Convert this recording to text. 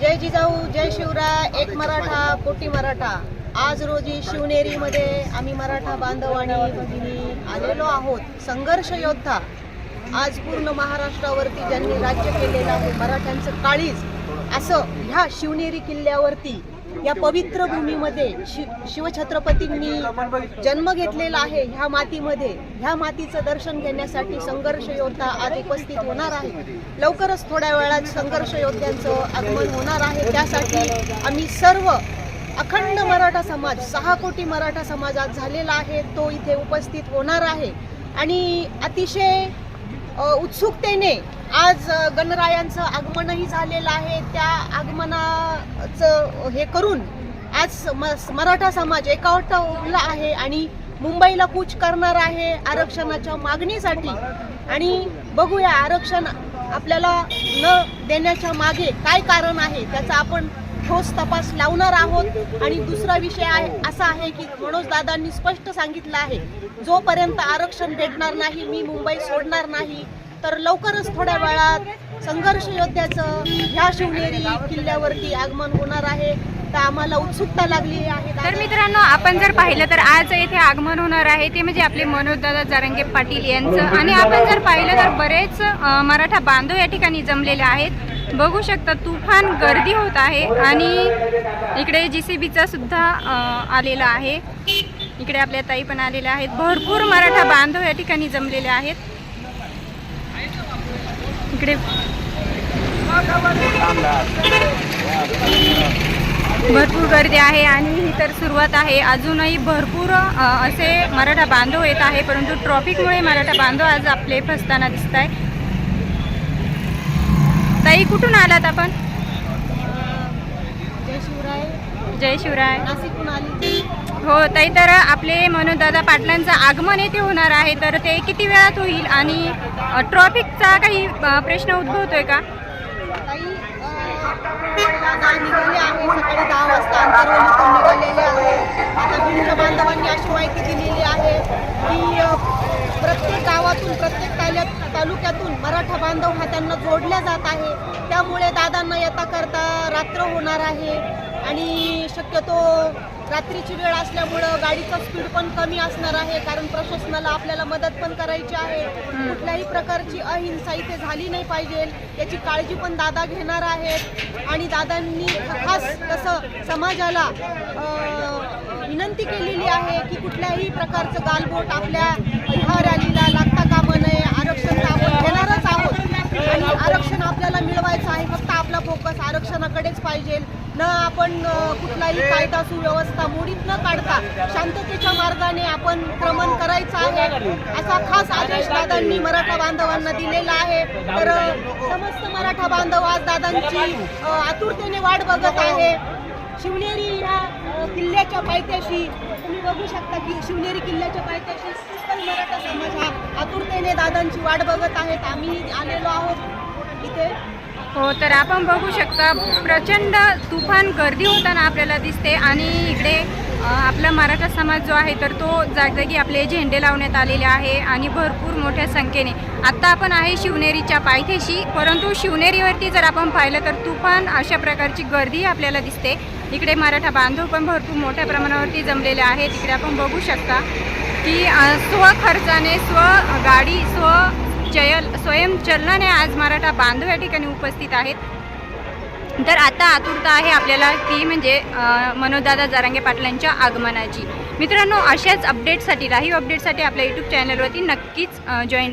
जय जिजाऊ जय शिवराय एक मराठा कोटी मराठा. आज रोजी शिवनेरीमध्ये आम्ही मराठा बांधव आणि भगिनी आलेलो आहोत. संघर्ष योद्धा. आज पूर्ण महाराष्ट्रावरती ज्यांनी राज्य केलेलं आहे मराठ्यांचं काळीज असं ह्या शिवनेरी किल्ल्यावरती या पवित्र भूमीमध्ये शि शिवछत्रपतींनी जन्म घेतलेला आहे ह्या मातीमध्ये. ह्या मातीचं दर्शन घेण्यासाठी संघर्ष योद्धा आज उपस्थित होणार आहे लवकरच थोड्या वेळात संघर्ष योद्ध्यांचं आगमन होणार आहे. त्यासाठी आम्ही सर्व अखंड मराठा समाज सहा कोटी मराठा समाज आज झालेला आहे. तो इथे उपस्थित होणार आहे. आणि अतिशय उत्सुकतेने आज गणरायांचं आगमनही झालेलं आहे. त्या आगमनाचं हे करून आज मराठा समाज एकावटा उरला आहे आणि मुंबईला कूच करणार आहे आरक्षणाच्या मागणीसाठी. आणि बघूया आरक्षण आपल्याला न देण्याच्या मागे काय कारण आहे त्याचा आपण ठोस तपास लावणार आहोत. आणि दुसरा विषय आहे असा आहे की मनोज दादांनी स्पष्ट सांगितलं आहे जोपर्यंत आरक्षण भेटणार नाही मी मुंबई सोडणार नाही तर लवकरच थोड्या वेळात संघर्ष योद्ध्याचं ह्या शिवनेरी किल्ल्यावरती आगमन होणार आहे. तर आम्हाला उत्सुकता लागली आहे. तर मित्रांनो आपण जर पाहिलं तर आज येथे आगमन होणार आहे. ते म्हणजे आपले मनोजदादा जारंगे पाटील यांचं. आणि आपण जर पाहिलं तर बरेच मराठा बांधव या ठिकाणी जमलेले आहेत. बघू शकता तुफान गर्दी होत आहे. आणि इकडे जी सी बीचा सुद्धा आलेला आहे. इकडे आपल्या ताई पण आलेल्या आहेत. भरपूर मराठा बांधव या ठिकाणी जमलेले आहेत. इकडे. भरपूर गर्दी आहे आणि ही तर सुरुवात आहे. अजूनही भरपूर असे मराठा बांधव येत आहे परंतु ट्रॉफिकमुळे मराठा बांधव आज आपले फसताना दिसत आहे ताई कुठून आलात आपण? जय शिवराय. जय शिवराय. नाशिकहून आली. हो ताई तर आपले मनोजदादा पाटलांचं आगमन येथे होणार आहे तर ते किती वेळात होईल आणि ट्रॉफिकचा काही प्रश्न उद्भवतोय का? ताई दादा आहे सकाळी दहा वाजता अंतरवलीतून निघालेले आहे. आता भिंड बांधवांनी अशी माहिती दिलेली आहे की प्रत्येक गावातून प्रत्येक ताल्यात तालुक्यातून मराठा बांधव हा त्यांना जोडल्या जात आहे. त्यामुळे दादांना येता करता रात्र होणार आहे आणि शक्यतो रात्रीची वेळ असल्यामुळं गाडीचा स्पीड पण कमी असणार आहे कारण प्रशासनाला आपल्याला मदत पण करायची आहे. कुठल्याही प्रकारची अहिंसा इथे झाली नाही पाहिजे. याची काळजी पण दादा घेणार आहेत. आणि दादांनी खास तसं समाजाला विनंती केलेली आहे की कुठल्याही प्रकारचं गालबोट आपल्या ह्या रॅलीला लागता कामा नये आरक्षण तर आपण घेणारच आहोत आणि आरक्षण आपल्याला मिळवायचं आहे फक्त आपला फोकस आरक्षणाकडेच पाहिजे. न आपण कुठलाही कायदा सुव्यवस्था मोडीत न काढता शांततेच्या मार्गाने आपण क्रमण करायचं आहे. असा खास आदेश दादांनी मराठा बांधवांना दिलेला आहे. तर समस्त मराठा बांधव आज दादांची आतुरतेने वाट बघत आहे. शिवनेरी ह्या किल्ल्याच्या पायथ्याशी तुम्ही बघू शकता की शिवनेरी किल्ल्याच्या पायथ्याशी सकल मराठा समाज हा आतुरतेने दादांची वाट बघत आहेत आम्ही आलेलो आहोत इथे. हो तर आपण बघू शकता प्रचंड तुफान गर्दी होताना आपल्याला दिसते. आणि इकडे आपला मराठा समाज जो आहे तर तो जागजागी आपले झेंडे लावण्यात आलेले आहे आणि भरपूर मोठ्या संख्येने. आत्ता आपण आहे शिवनेरीच्या पायथ्याशी परंतु शिवनेरीवरती जर आपण पाहिलं तर तुफान अशा प्रकारची गर्दी आपल्याला दिसते. इकडे मराठा बांधव पण भरपूर मोठ्या प्रमाणावरती जमलेले आहेत. इकडे आपण बघू शकता की स्वखर्चाने स्व गाडी स्व जयल स्वयंचलनाने आज मराठा बांधव या ठिकाणी उपस्थित आहेत. तर आता आतुरता आहे आपल्याला ती म्हणजे मनोजदादा जारांगे पाटलांच्या आगमनाची. मित्रांनो अशाच अपडेटसाठी राहीव अपडेटसाठी आपल्या यूट्यूब चॅनलवरती नक्कीच जॉईन